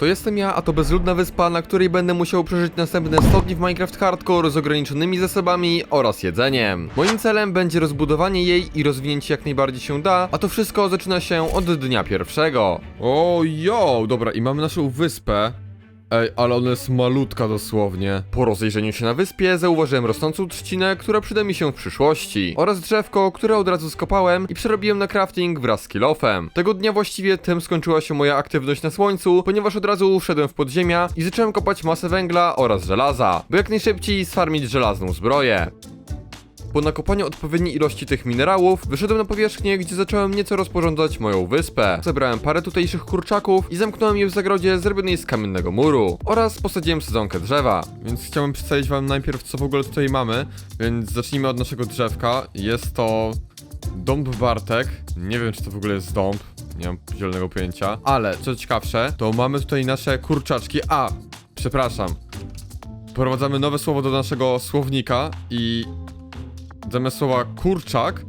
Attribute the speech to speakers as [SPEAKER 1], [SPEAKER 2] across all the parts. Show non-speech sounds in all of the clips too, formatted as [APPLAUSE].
[SPEAKER 1] To jestem ja, a to bezludna wyspa, na której będę musiał przeżyć następne 100 dni w Minecraft Hardcore z ograniczonymi zasobami oraz jedzeniem. Moim celem będzie rozbudowanie jej i rozwinięcie jak najbardziej się da, a to wszystko zaczyna się od dnia pierwszego. O, jo, dobra, i mamy naszą wyspę. Ej, ale ona jest malutka dosłownie. Po rozejrzeniu się na wyspie zauważyłem rosnącą trzcinę, która przyda mi się w przyszłości. Oraz drzewko, które od razu skopałem i przerobiłem na crafting wraz z kilofem. Tego dnia właściwie tym skończyła się moja aktywność na słońcu, ponieważ od razu wszedłem w podziemia i zacząłem kopać masę węgla oraz żelaza, by jak najszybciej sfarmić żelazną zbroję. Po nakopaniu odpowiedniej ilości tych minerałów, wyszedłem na powierzchnię, gdzie zacząłem nieco rozporządzać moją wyspę. Zebrałem parę tutejszych kurczaków i zamknąłem je w zagrodzie zrobionej z kamiennego muru. Oraz posadziłem sadzonkę drzewa. Więc chciałbym przedstawić wam najpierw, co w ogóle tutaj mamy. Więc zacznijmy od naszego drzewka. Jest to dąb Bartek. Nie wiem, czy to w ogóle jest dąb. Nie mam zielonego pojęcia. Ale, co ciekawsze, to mamy tutaj nasze kurczaczki. A, przepraszam. Wprowadzamy nowe słowo do naszego słownika i zamiast słowa kurczak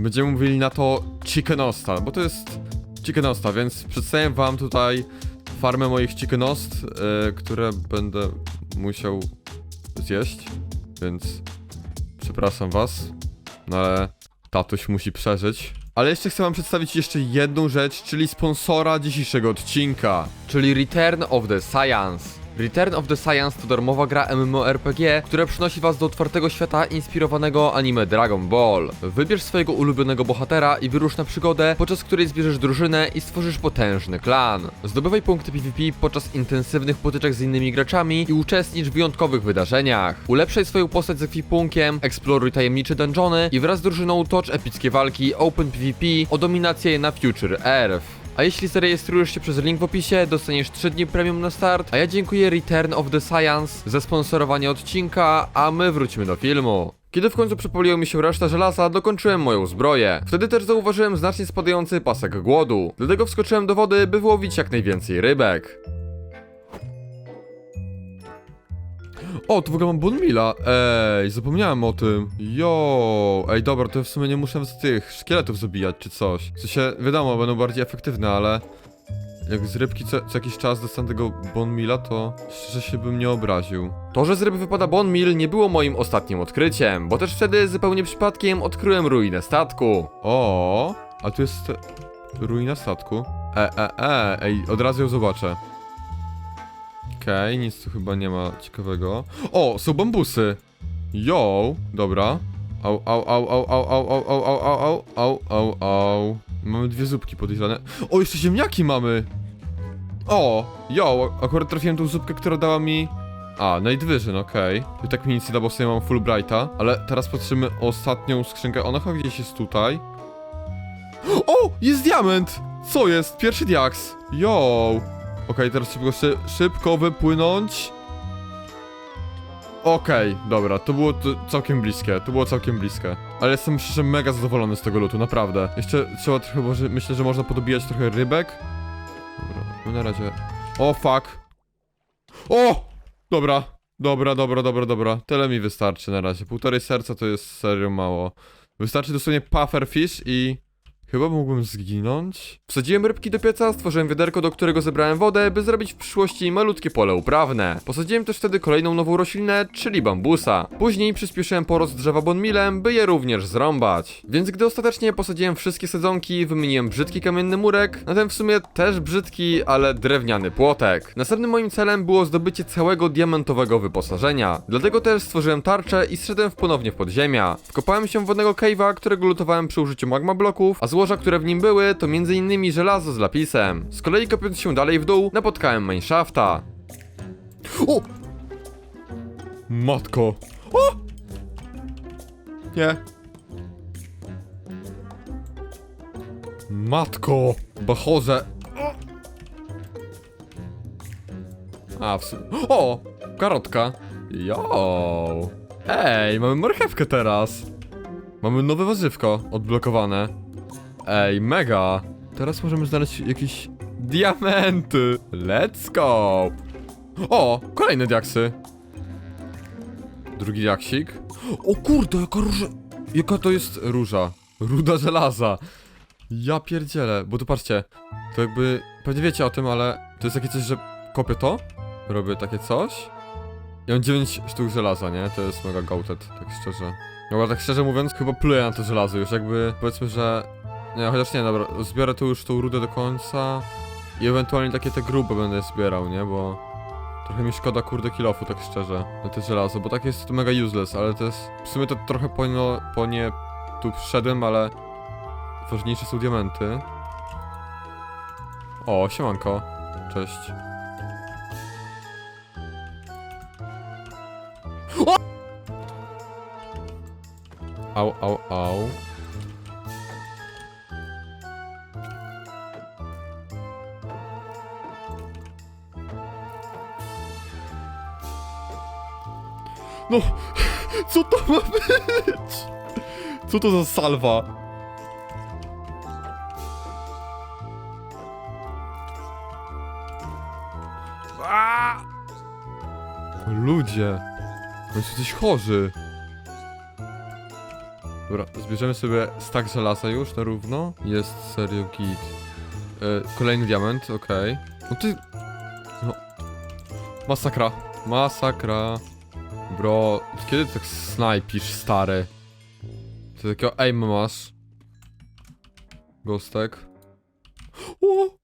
[SPEAKER 1] będziemy mówili na to chickenosta, bo to jest chickenosta, więc przedstawię wam tutaj farmę moich chickenost, yy, które będę musiał zjeść, więc przepraszam was, no ale tatuś musi przeżyć. Ale jeszcze chcę wam przedstawić jeszcze jedną rzecz, czyli sponsora dzisiejszego odcinka, czyli Return of the Science. Return of the Science to darmowa gra MMORPG, która przynosi was do otwartego świata inspirowanego anime Dragon Ball. Wybierz swojego ulubionego bohatera i wyrusz na przygodę, podczas której zbierzesz drużynę i stworzysz potężny klan. Zdobywaj punkty PvP podczas intensywnych potyczek z innymi graczami i uczestnicz w wyjątkowych wydarzeniach. Ulepszaj swoją postać z ekwipunkiem, eksploruj tajemnicze dungeony i wraz z drużyną tocz epickie walki Open PvP o dominację na Future Earth. A jeśli zarejestrujesz się przez link w opisie, dostaniesz 3 dni premium na start, a ja dziękuję Return of the Science za sponsorowanie odcinka, a my wrócimy do filmu. Kiedy w końcu przepoliła mi się reszta żelaza, dokończyłem moją zbroję. Wtedy też zauważyłem znacznie spadający pasek głodu. Dlatego wskoczyłem do wody, by wyłowić jak najwięcej rybek. O, tu w ogóle mam Bonmila. Ej, zapomniałem o tym. Jo, ej, dobra, to w sumie nie muszę z tych szkieletów zabijać czy coś. W sensie, wiadomo, będą bardziej efektywne, ale jak z rybki co, co jakiś czas dostanę tego Bonmila, to szczerze się bym nie obraził. To, że z ryby wypada Bonmil nie było moim ostatnim odkryciem, bo też wtedy zupełnie przypadkiem odkryłem ruinę statku. O, a tu jest ruina statku. E, e, e, ej, od razu ją zobaczę. Okej, nic tu chyba nie ma ciekawego. O, są bambusy. Yo, dobra. Au, au, au, au, au, au, au, au, au, au, au, au, au. Mamy dwie zupki podejrzane. O, jeszcze ziemniaki mamy! O, yo, akurat trafiłem tą zupkę, która dała mi... A, Night Vision, okej. I tak mi nic nie da, bo sobie mam full brighta. Ale teraz patrzymy ostatnią skrzynkę. Ona chyba gdzieś jest tutaj. O, jest diament! Co jest? Pierwszy diaks. Yo. Okej, teraz szybko, szy, szybko wypłynąć. Okej, dobra, to było całkiem bliskie, to było całkiem bliskie. Ale jestem szczerze mega zadowolony z tego lutu, naprawdę. Jeszcze trzeba trochę, może, myślę, że można podobijać trochę rybek. Dobra, no na razie... O, fuck. O! Dobra, dobra, dobra, dobra, dobra. Tyle mi wystarczy na razie. Półtorej serca to jest serio mało. Wystarczy dosłownie pufferfish i... Chyba mógłbym zginąć? Wsadziłem rybki do pieca, stworzyłem wiaderko, do którego zebrałem wodę, by zrobić w przyszłości malutkie pole uprawne. Posadziłem też wtedy kolejną nową roślinę, czyli bambusa. Później przyspieszyłem porost drzewa bonmilem, by je również zrąbać. Więc gdy ostatecznie posadziłem wszystkie sadzonki, wymieniłem brzydki kamienny murek, na ten w sumie też brzydki, ale drewniany płotek. Następnym moim celem było zdobycie całego diamentowego wyposażenia. Dlatego też stworzyłem tarczę i zszedłem ponownie w podziemia. Wkopałem się w wodnego cave'a, którego lutowałem przy użyciu magma bloków, a złoża, które w nim były, to m.in. żelazo z lapisem. Z kolei kopiąc się dalej w dół, napotkałem mineshafta. O! Matko! O! Nie. Matko! Bachorze! A, w. O! Karotka! Jo! Ej, mamy marchewkę teraz! Mamy nowe warzywko odblokowane. Ej, mega! Teraz możemy znaleźć jakieś diamenty. Let's go! O, kolejne diaksy. Drugi diaksik. O kurde, jaka róża... Jaka to jest róża? Ruda żelaza. Ja pierdzielę, bo tu patrzcie. To jakby... Pewnie wiecie o tym, ale to jest takie coś, że kopię to, robię takie coś. I mam 9 sztuk żelaza, nie? To jest mega goated, tak szczerze. Dobra, tak szczerze mówiąc, chyba pluję na to żelazo już, jakby powiedzmy, że... Nie, chociaż nie, dobra, zbiorę tu już tą rudę do końca i ewentualnie takie te grube będę zbierał, nie? Bo trochę mi szkoda, kurde, kilofu, tak szczerze, na te żelazo, bo tak jest to mega useless, ale to jest... W sumie to trochę po, no, po nie tu wszedłem, ale ważniejsze są diamenty. O, siemanko. Cześć. O! Au, au, au. No, co to ma być? Co to za salwa? Ludzie, oni są jesteś chorzy. Dobra, zbierzemy sobie stack żelaza już na równo. Jest serio git. E, kolejny diament, okej. No ty... No. Masakra. Masakra. Bro, kiedy ty tak snajpisz, stary? Ty takiego aim masz. Gostek. O!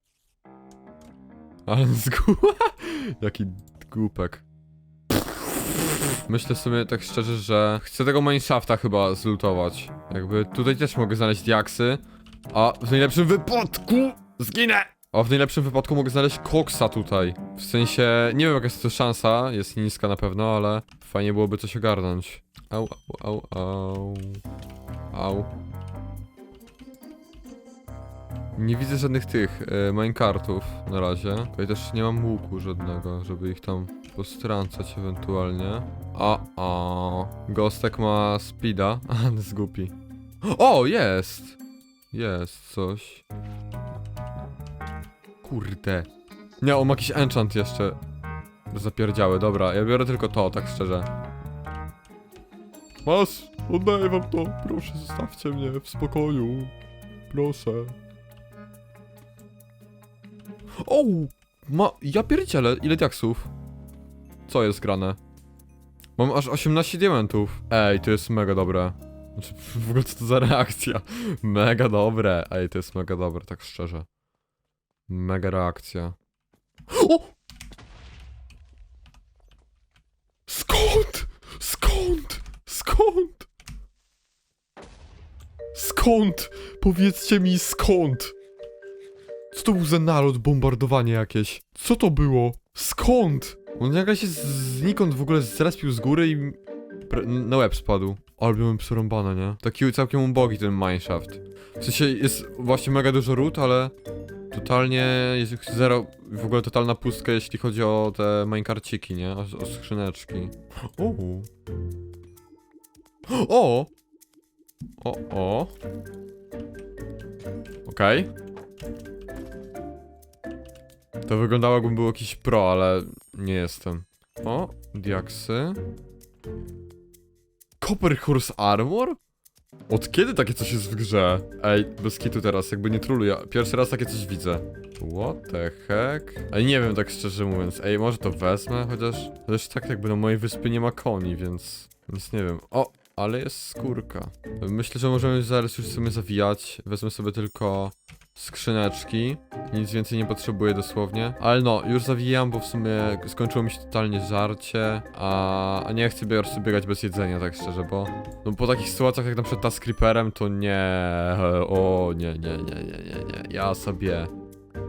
[SPEAKER 1] Ale zgu... [LAUGHS] Jaki głupek. Myślę sobie tak szczerze, że chcę tego mineshafta chyba zlutować. Jakby tutaj też mogę znaleźć diaksy, a w najlepszym wypadku zginę! A w najlepszym wypadku mogę znaleźć koksa tutaj. W sensie, nie wiem jaka jest to szansa, jest niska na pewno, ale fajnie byłoby coś ogarnąć. Au, au, au, au. Au. Nie widzę żadnych tych e, minecartów na razie. Tutaj też nie mam łuku żadnego, żeby ich tam postrącać ewentualnie. A, a. Gostek ma speeda. [LAUGHS] A, głupi. O, jest! Jest coś. Kurde. Nie, on ma jakiś enchant jeszcze. Zapierdziały, dobra, ja biorę tylko to, tak szczerze. Masz, oddaję wam to. Proszę, zostawcie mnie w spokoju. Proszę. O! Ma... Ja pierdzielę, ile diaksów? Co jest grane? Mam aż 18 diamentów. Ej, to jest mega dobre. Znaczy, w ogóle co to za reakcja? [LAUGHS] Mega dobre. Ej, to jest mega dobre, tak szczerze. Mega reakcja. O! Skąd? Skąd? Skąd? Skąd? Powiedzcie mi skąd? Co to był za nalot, bombardowanie jakieś? Co to było? Skąd? On nagle się znikąd w ogóle zrespił z góry i pre- na łeb spadł. Ale byłem przerąbane, nie? Taki całkiem ubogi ten mineshaft. W sensie jest właśnie mega dużo ród, ale totalnie jest zero, w ogóle totalna pustka jeśli chodzi o te minecarciki, nie? O, o skrzyneczki. O! O! O, o. Okej. To wyglądało jakbym był jakiś pro, ale nie jestem. O, diaksy. Copper Horse Armor? Od kiedy takie coś jest w grze? Ej, bez kitu teraz, jakby nie truluję. Pierwszy raz takie coś widzę. What the heck? Ej, nie wiem tak szczerze mówiąc. Ej, może to wezmę, chociaż... Chociaż tak jakby na mojej wyspie nie ma koni, więc... Więc nie wiem. O, ale jest skórka. Myślę, że możemy zaraz już sobie zawijać. Wezmę sobie tylko skrzyneczki. Nic więcej nie potrzebuję dosłownie. Ale no, już zawijam, bo w sumie skończyło mi się totalnie żarcie. A, a nie chcę sobie biegać bez jedzenia, tak szczerze, bo no po takich sytuacjach jak na przykład ta z creeperem, to nie. O, nie, nie, nie, nie, nie, nie. Ja sobie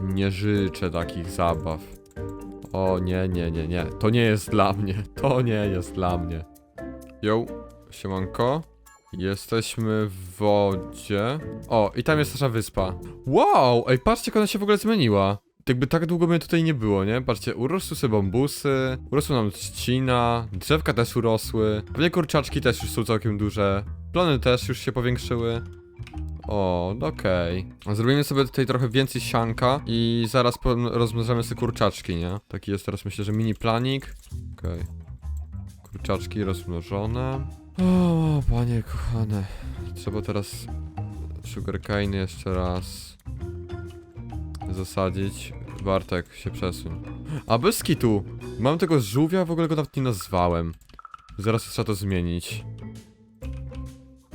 [SPEAKER 1] nie życzę takich zabaw. O, nie, nie, nie, nie. To nie jest dla mnie. To nie jest dla mnie. Yo, siemanko. Jesteśmy w wodzie. O, i tam jest nasza wyspa. Wow, ej, patrzcie, jak ona się w ogóle zmieniła. Jakby tak długo mnie tutaj nie było, nie? Patrzcie, urosły sobie bambusy, urosła nam trzcina, drzewka też urosły, pewnie kurczaczki też już są całkiem duże, plony też już się powiększyły. O, no okej. Zrobimy sobie tutaj trochę więcej sianka i zaraz rozmnożymy sobie kurczaczki, nie? Taki jest teraz myślę, że mini planik. Okej. Kurczaczki rozmnożone. O, panie kochane. Trzeba teraz sugarcane jeszcze raz zasadzić. Bartek, się przesuń. A bez kitu. Mam tego żółwia, w ogóle go nawet nie nazwałem. Zaraz trzeba to zmienić.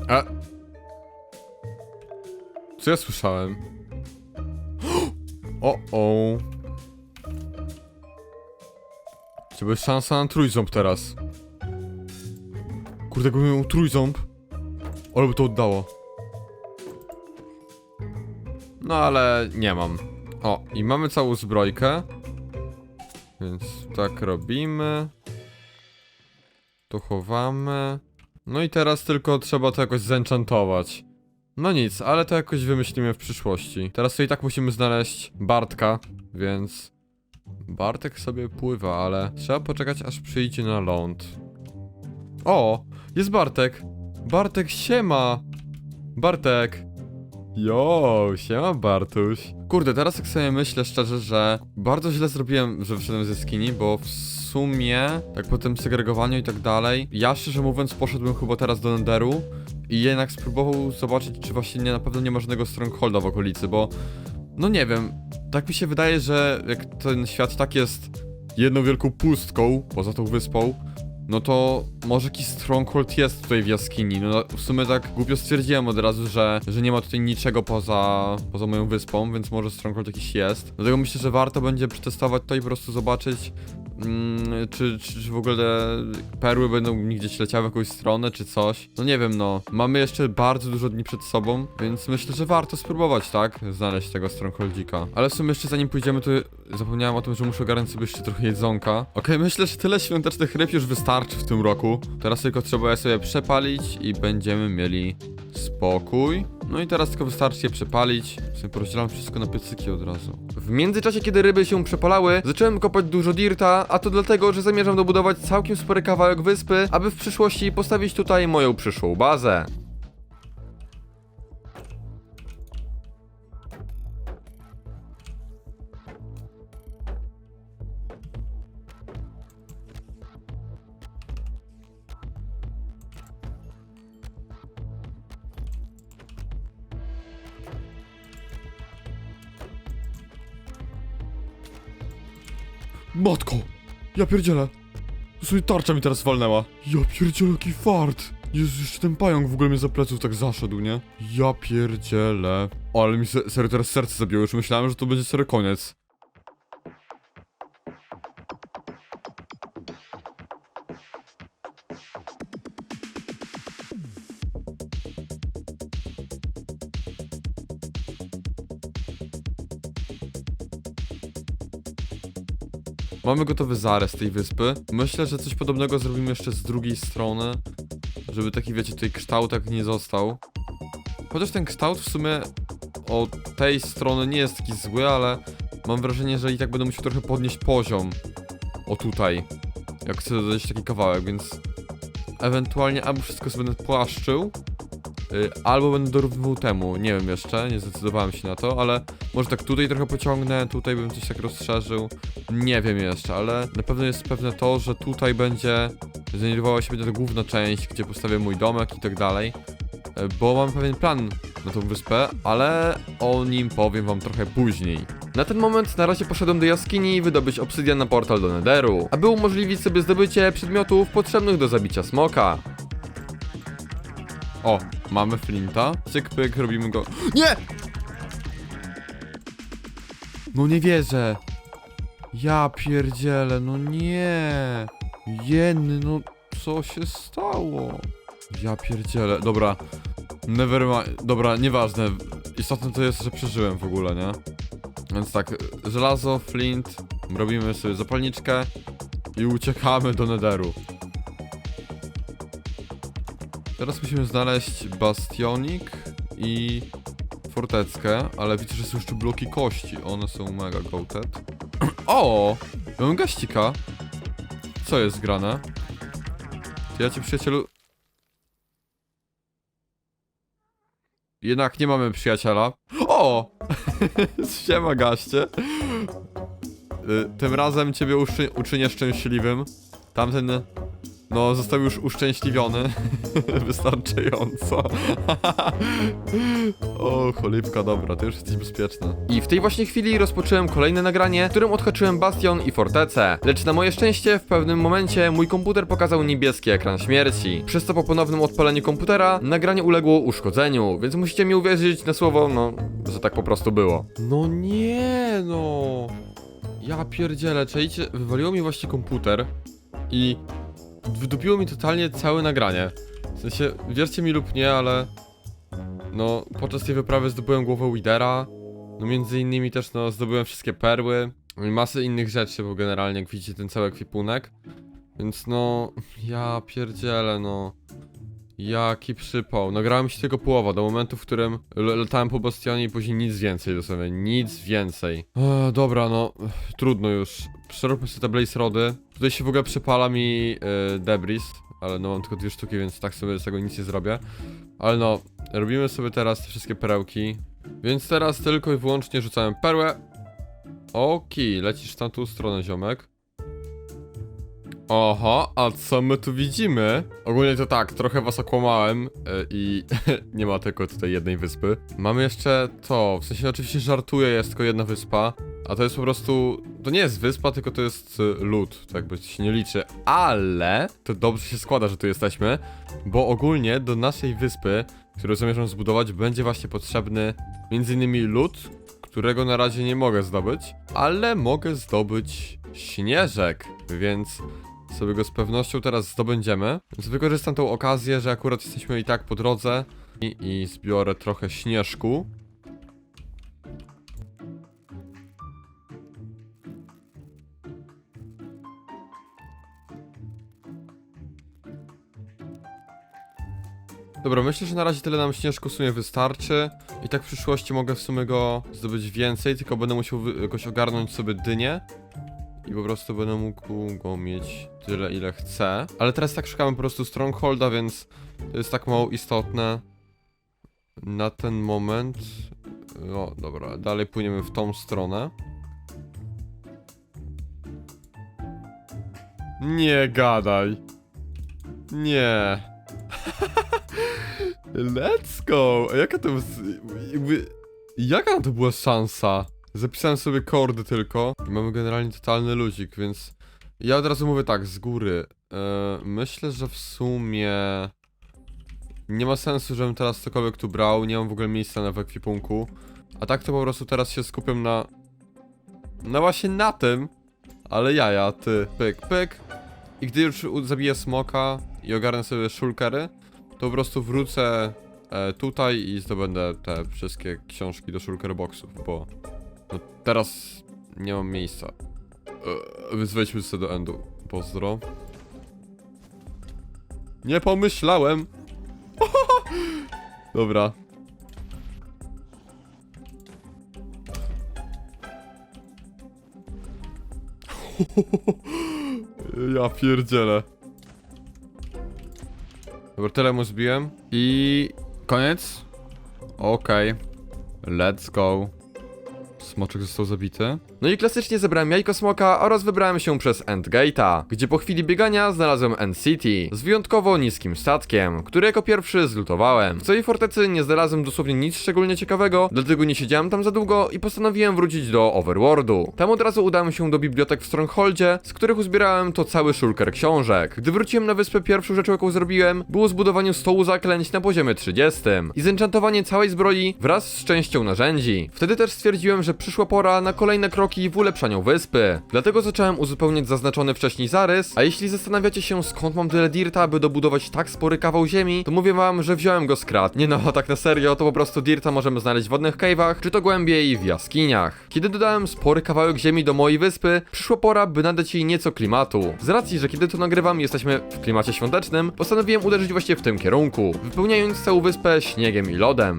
[SPEAKER 1] A... Co ja słyszałem? [GASPS] O, o. Czy jest szansa na trójząb teraz? Kurde, jakbym miał trójząb. Ale by to oddało. No ale nie mam. O, i mamy całą zbrojkę. Więc tak robimy. To chowamy. No i teraz tylko trzeba to jakoś zenchantować. No nic, ale to jakoś wymyślimy w przyszłości. Teraz to i tak musimy znaleźć Bartka, więc... Bartek sobie pływa, ale trzeba poczekać aż przyjdzie na ląd. O, jest Bartek. Bartek, siema. Bartek. Jo, siema Bartuś. Kurde, teraz jak sobie myślę szczerze, że bardzo źle zrobiłem, że wyszedłem ze skini, bo w sumie, tak po tym segregowaniu i tak dalej, ja szczerze mówiąc poszedłbym chyba teraz do Nenderu i jednak spróbował zobaczyć, czy właśnie nie, na pewno nie ma żadnego strongholda w okolicy, bo no nie wiem, tak mi się wydaje, że jak ten świat tak jest jedną wielką pustką poza tą wyspą, no to może jakiś stronghold jest tutaj w jaskini. No w sumie tak głupio stwierdziłem od razu, że, że nie ma tutaj niczego poza, poza moją wyspą, więc może stronghold jakiś jest. Dlatego myślę, że warto będzie przetestować to i po prostu zobaczyć, mm, czy, czy, czy w ogóle perły będą gdzieś leciały w jakąś stronę, czy coś. No nie wiem, no. Mamy jeszcze bardzo dużo dni przed sobą, więc myślę, że warto spróbować, tak? Znaleźć tego strongholdzika. Ale w sumie jeszcze zanim pójdziemy, to zapomniałem o tym, że muszę ogarnąć sobie jeszcze trochę jedzonka. Okej, myślę, że tyle świątecznych ryb już wystarczy w tym roku. Teraz tylko trzeba je sobie przepalić i będziemy mieli spokój. No i teraz tylko wystarczy je przepalić. Sobie porozdzielam wszystko na piecyki od razu. W międzyczasie, kiedy ryby się przepalały, zacząłem kopać dużo dirta, a to dlatego, że zamierzam dobudować całkiem spory kawałek wyspy, aby w przyszłości postawić tutaj moją przyszłą bazę. Matko! Ja pierdzielę! Sobie tarcza mi teraz walnęła. Ja pierdzielę, jaki fart! Jezu, jeszcze ten pająk w ogóle mnie za pleców tak zaszedł, nie? Ja pierdzielę. Ale mi se serio teraz serce zabiło, już myślałem, że to będzie serio koniec. Mamy gotowy zarys tej wyspy. Myślę, że coś podobnego zrobimy jeszcze z drugiej strony. Żeby taki, wiecie, tutaj kształtek nie został. Chociaż ten kształt w sumie od tej strony nie jest taki zły, ale mam wrażenie, że i tak będę musiał trochę podnieść poziom. O tutaj. Jak chcę dodać taki kawałek, więc ewentualnie albo wszystko sobie będę płaszczył, y, albo będę dorównywał temu. Nie wiem jeszcze, nie zdecydowałem się na to, ale może tak tutaj trochę pociągnę, tutaj bym coś tak rozszerzył. Nie wiem jeszcze, ale na pewno jest pewne to, że tutaj będzie znajdowała się będzie ta główna część, gdzie postawię mój domek i tak dalej. E, Bo mam pewien plan na tą wyspę, ale o nim powiem wam trochę później. Na ten moment na razie poszedłem do jaskini wydobyć obsydian na portal do Netheru, aby umożliwić sobie zdobycie przedmiotów potrzebnych do zabicia smoka. O, mamy flinta. Cyk pyk, robimy go. [GASPS] Nie! No nie wierzę. Ja pierdzielę, no nie. Jenny, no co się stało? Ja pierdzielę, dobra. Never mind, dobra, nieważne. Istotne to jest, że przeżyłem w ogóle, nie? Więc tak, żelazo, flint, robimy sobie zapalniczkę i uciekamy do Netheru. Teraz musimy znaleźć bastionik i forteckę, ale widzę, że są jeszcze bloki kości. One są mega goated. O! Mam gaścika. Co jest grane? Ja ci przyjacielu... Jednak nie mamy przyjaciela. O! [LAUGHS] Siema gaście. Y, Tym razem ciebie uczy, uczynię szczęśliwym. Tamten no, został już uszczęśliwiony. [LAUGHS] Wystarczająco. [LAUGHS] o, cholipka, dobra, to już jesteś bezpieczna. I w tej właśnie chwili rozpocząłem kolejne nagranie, w którym odhaczyłem Bastion i Fortecę. Lecz na moje szczęście, w pewnym momencie mój komputer pokazał niebieski ekran śmierci. Przez co po ponownym odpaleniu komputera, nagranie uległo uszkodzeniu, więc musicie mi uwierzyć na słowo, no, że tak po prostu było. No nie, no. Ja pierdzielę, czajcie, wywaliło mi właśnie komputer i wydupiło mi totalnie całe nagranie. W sensie, wierzcie mi lub nie, ale no, podczas tej wyprawy zdobyłem głowę Widera, no między innymi też, no, zdobyłem wszystkie perły no i masę innych rzeczy, bo generalnie, jak widzicie, ten cały ekwipunek. Więc no, ja pierdzielę, no. Jaki przypał. Nagrałem się tylko połowa, do momentu, w którym latałem po bastionie i później nic więcej dosłownie, nic więcej. Eee, dobra, no, trudno już. Przeróbmy sobie te blaze rody. Tutaj się w ogóle przypala mi e, debris, ale no mam tylko dwie sztuki, więc tak sobie z tego nic nie zrobię. Ale no, robimy sobie teraz te wszystkie perełki. Więc teraz tylko i wyłącznie rzucałem perłę. Okej, lecisz w tamtą stronę, ziomek. Oho, a co my tu widzimy? Ogólnie to tak, trochę was okłamałem e, i [LAUGHS] nie ma tylko tutaj jednej wyspy. Mamy jeszcze to, w sensie oczywiście żartuję, jest tylko jedna wyspa, a to jest po prostu, to nie jest wyspa, tylko to jest e, lód, to jakby się nie liczy, ale to dobrze się składa, że tu jesteśmy, bo ogólnie do naszej wyspy, którą zamierzam zbudować, będzie właśnie potrzebny m.in. lód, którego na razie nie mogę zdobyć, ale mogę zdobyć śnieżek, więc sobie go z pewnością teraz zdobędziemy. Więc wykorzystam tą okazję, że akurat jesteśmy i tak po drodze i, i zbiorę trochę śnieżku. Dobra, myślę, że na razie tyle nam śnieżku w sumie wystarczy. I tak w przyszłości mogę w sumie go zdobyć więcej, tylko będę musiał jakoś ogarnąć sobie dynię. I po prostu będę mógł go mieć tyle, ile chcę. Ale teraz tak szukamy po prostu Strongholda, więc to jest tak mało istotne. Na ten moment. No dobra, dalej płyniemy w tą stronę. Nie gadaj. Nie. [LAUGHS] Let's go! Jaka to. Jakby. Jaka to była szansa? Zapisałem sobie kordy tylko. I mamy generalnie totalny luzik, więc. Ja od razu mówię tak, z góry. E, myślę, że w sumie. Nie ma sensu, żebym teraz cokolwiek tu brał. Nie mam w ogóle miejsca na w ekwipunku. A tak to po prostu teraz się skupiam na. No właśnie na tym. Ale jaja, ty. Pyk, pyk. I gdy już zabiję smoka i ogarnę sobie shulkery, to po prostu wrócę e, tutaj i zdobędę te wszystkie książki do shulker boxów, bo teraz nie mam miejsca. E, więc sobie do endu. Pozdro. Nie pomyślałem! [LAUGHS] Dobra. [LAUGHS] Ja pierdzielę. Dobra, tyle mu zbiłem. I koniec. Okej. Let's go. Smoczek został zabity. No i klasycznie zebrałem jajko smoka oraz wybrałem się przez Endgate'a, gdzie po chwili biegania znalazłem End City z wyjątkowo niskim statkiem, który jako pierwszy zlutowałem. W całej fortecy nie znalazłem dosłownie nic szczególnie ciekawego, dlatego nie siedziałem tam za długo i postanowiłem wrócić do Overworldu. Tam od razu udałem się do bibliotek w Strongholdzie, z których uzbierałem to cały szulker książek. Gdy wróciłem na wyspę, pierwszą rzeczą jaką zrobiłem, było zbudowanie stołu zaklęć na poziomie 30 i zenchantowanie całej zbroi wraz z częścią narzędzi. Wtedy też stwierdziłem, że przyszła pora na kolejne kroki w ulepszaniu wyspy. Dlatego zacząłem uzupełniać zaznaczony wcześniej zarys, a jeśli zastanawiacie się skąd mam tyle dirta, aby dobudować tak spory kawał ziemi, to mówię wam, że wziąłem go z krat. Nie no, tak na serio, to po prostu dirta możemy znaleźć w wodnych cave'ach, czy to głębiej w jaskiniach. Kiedy dodałem spory kawałek ziemi do mojej wyspy, przyszła pora, by nadać jej nieco klimatu. Z racji, że kiedy to nagrywam, jesteśmy w klimacie świątecznym, postanowiłem uderzyć właśnie w tym kierunku, wypełniając całą wyspę śniegiem i lodem.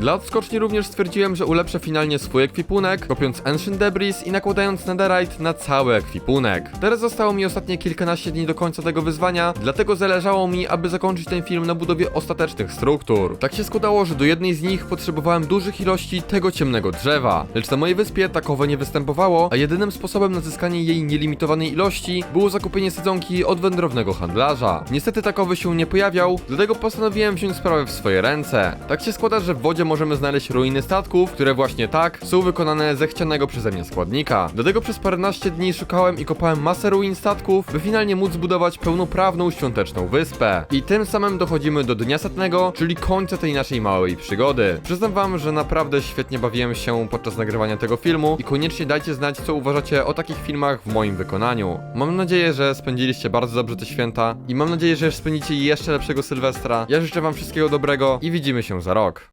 [SPEAKER 1] Dla odskoczni również stwierdziłem, że ulepszę finalnie swój ekwipunek, kopiąc Ancient Debris i nakładając Netherite na cały ekwipunek. Teraz zostało mi ostatnie kilkanaście dni do końca tego wyzwania, dlatego zależało mi, aby zakończyć ten film na budowie ostatecznych struktur. Tak się składało, że do jednej z nich potrzebowałem dużych ilości tego ciemnego drzewa, lecz na mojej wyspie takowe nie występowało, a jedynym sposobem na zyskanie jej nielimitowanej ilości było zakupienie sadzonki od wędrownego handlarza. Niestety takowy się nie pojawiał, dlatego postanowiłem wziąć sprawę w swoje ręce. Tak się składa, że w wodzie możemy znaleźć ruiny statków, które właśnie tak są wykonane ze chcianego przeze mnie składnika. Dlatego przez paręnaście dni szukałem i kopałem masę ruin statków, by finalnie móc zbudować pełnoprawną świąteczną wyspę. I tym samym dochodzimy do dnia setnego, czyli końca tej naszej małej przygody. Przyznam wam, że naprawdę świetnie bawiłem się podczas nagrywania tego filmu i koniecznie dajcie znać, co uważacie o takich filmach w moim wykonaniu. Mam nadzieję, że spędziliście bardzo dobrze te święta i mam nadzieję, że spędzicie jeszcze lepszego Sylwestra. Ja życzę wam wszystkiego dobrego i widzimy się za rok.